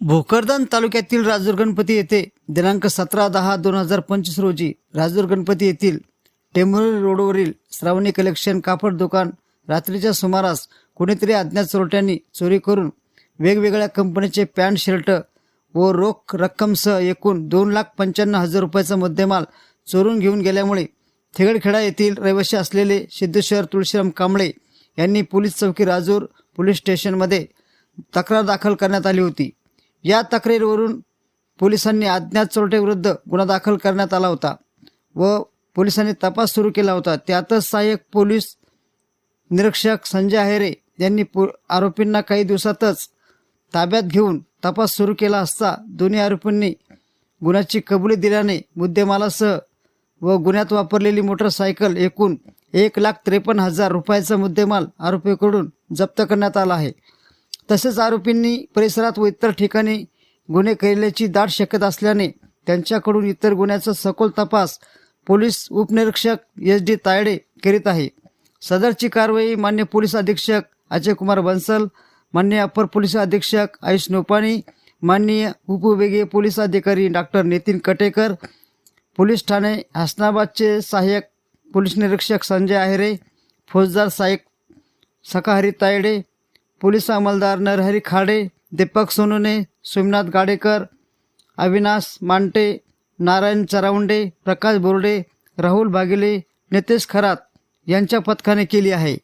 भोकरदन तालुक्यातील राजूर गणपती येथे दिनांक सतरा दहा दोन हजार पंचवीस रोजी राजूर गणपती येथील टेंभुर्णी रोडवरील श्रावणी कलेक्शन कापड दुकान रात्रीच्या सुमारास कुणीतरी अज्ञात चोरट्यांनी चोरी करून वेगवेगळ्या कंपनीचे पॅन्ट शर्ट व रोख रक्कमसह एकूण दोन लाख पंच्याण्णव हजार रुपयाचा मुद्देमाल चोरून घेऊन गेल्यामुळे थिगडखेडा येथील रहिवासी असलेले सिद्धेश्वर तुळशीराम कांबळे यांनी पोलीस चौकी राजूर पोलीस स्टेशनमध्ये तक्रार दाखल करण्यात आली होती. या तक्रारीवरून पोलिसांनी अज्ञात चोरटेविरुद्ध गुन्हा दाखल करण्यात आला होता व पोलिसांनी तपास सुरू केला होता. त्यातच सहाय्यक पोलीस निरीक्षक संजय आहेरे यांनी पो आरोपींना काही दिवसातच ताब्यात घेऊन तपास सुरू केला असता दोन्ही आरोपींनी गुन्ह्याची कबुली दिल्याने मुद्देमालासह व गुन्ह्यात वापरलेली मोटरसायकल एकूण एक लाख त्रेपन्न हजार रुपयाचा मुद्देमाल आरोपीकडून जप्त करण्यात आला आहे. तसेच आरोपींनी परिसरात व इतर ठिकाणी गुन्हे केल्याची दाट शक्यता असल्याने त्यांच्याकडून इतर गुन्ह्याचा सखोल तपास पोलीस उपनिरीक्षक एस डी तायडे करीत आहे. सदरची कारवाई मान्य पोलीस अधीक्षक अजय कुमार बन्सल मान्य अपर पोलीस अधीक्षक आयुष नोपाणी माननीय उपविभागीय पोलीस अधिकारी डॉक्टर नितीन कटेकर पोलीस ठाणे हसनाबादचे सहाय्यक पोलीस निरीक्षक संजय आहेरे फौजदार सहाय्यक सकाहरी तायडे पोलीस अंमलदार नरहरी खाडे दीपक सोनुने सोमनाथ गाडेकर अविनाश मांटे नारायण चरावंडे प्रकाश बोर्डे राहुल भागिले नितेश खरात यांच्या पथकाने केली आहे.